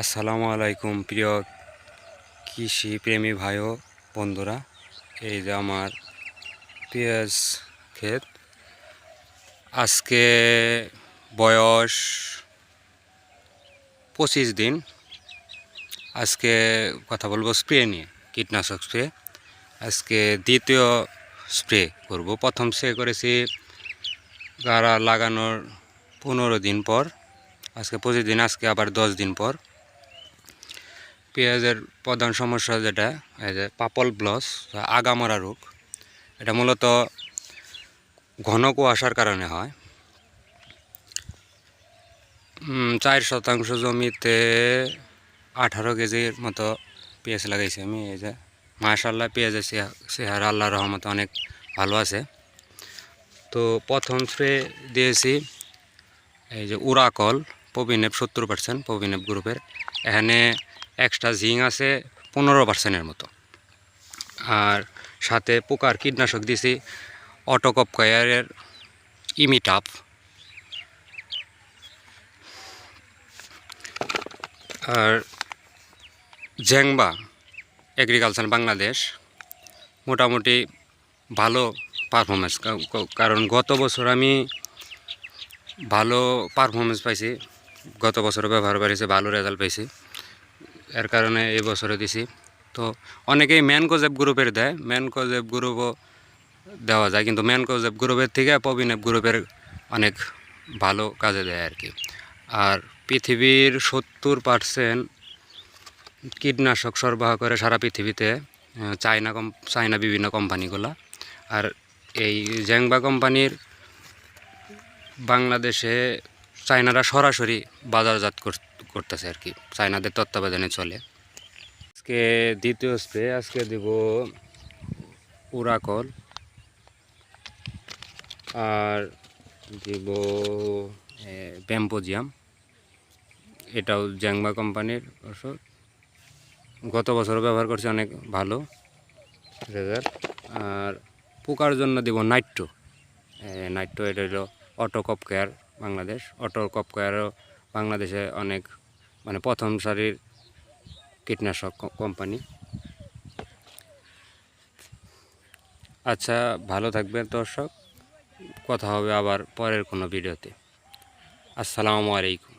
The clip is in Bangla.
আসসালামু আলাইকুম, প্রিয় কৃষি প্রেমী ভাই ও বন্ধুরা। এই যে আমার পেঁয়াজ ক্ষেত। আজকে বয়স পঁচিশ দিন। আজকে কথা বলব স্প্রে নিয়ে, কীটনাশক স্প্রে। আজকে দ্বিতীয় স্প্রে করব। প্রথম স্প্রে করেছি গাড়া লাগানোর পনেরো দিন পর। আজকে পঁচিশ দিন, আজকে আবার দশ দিন পর। পেঁয়াজের প্রধান সমস্যা যেটা, এই যে পাপল ব্লস, আগামরা রোগ, এটা মূলত ঘন কুয়াশার কারণে হয়। চার শতাংশ জমিতে আঠারো কেজির মতো পেঁয়াজ লাগাইছি আমি, এই যে মাশাল্লাহ পেঁয়াজের চেহারা আল্লাহ রহমত অনেক ভালো আছে। তো প্রথম স্প্রে দিয়েছি, এই যে উরাকল পবিনেপ সত্তর পার্সেন্ট পবিনেপ গ্রুপের। এখানে এক্সট্রা জিং আছে পনেরো পার্সেন্টের মতো। আর সাথে পোকার কীটনাশক দিছি অটোকপ কয়ারের ইমিটাপ আর জ্যাংবা এগ্রিকালচার বাংলাদেশ, মোটামুটি ভালো পারফরমেন্স কারণ গত বছর আমি ভালো পারফরমেন্স পাইছি, গত বছর ব্যবহার করেছি ভালো রেজাল্ট পাইছি। এর কারণে এই বছরে দিছি। তো অনেকেই ম্যানকোজেব গ্রুপের দেয়। ম্যানকোজেব গ্রুপও দেওয়া যায়, কিন্তু ম্যানকোজেব গ্রুপের থেকে পবিনেব গ্রুপের অনেক ভালো কাজে দেয় আর কি। আর পৃথিবীর সত্তর পার্সেন্ট কীটনাশক সরবরাহ করে সারা পৃথিবীতে চায়না কম চায়না বিভিন্ন কোম্পানিগুলো। আর এই জ্যাংবা কোম্পানির বাংলাদেশে চায়নারা সরাসরি বাজারজাত কর- করতেছে আর কি। চায়নাদের তত্ত্বাবধানে চলে। আজকে দ্বিতীয় স্প্রে, আজকে দেব উরাকল। আর দিব ব্যাম্পোজিয়াম এটাও জ্যাংবা কোম্পানির ওষুধ। গত বছর ব্যবহার করছি, অনেক ভালো রেজাল্ট আর পোকার জন্য দেব নাইট্রো। নাইট্রো, এটা হলো auto cop care Bangladesh. Auto cop কেয়ারও বাংলাদেশে অনেক মানে প্রথম সারির কীটনাশক কোম্পানি। আচ্ছা ভালো থাকবেন দর্শক। কথা হবে আবার পরের কোনো ভিডিওতে। আসসালামু আলাইকুম।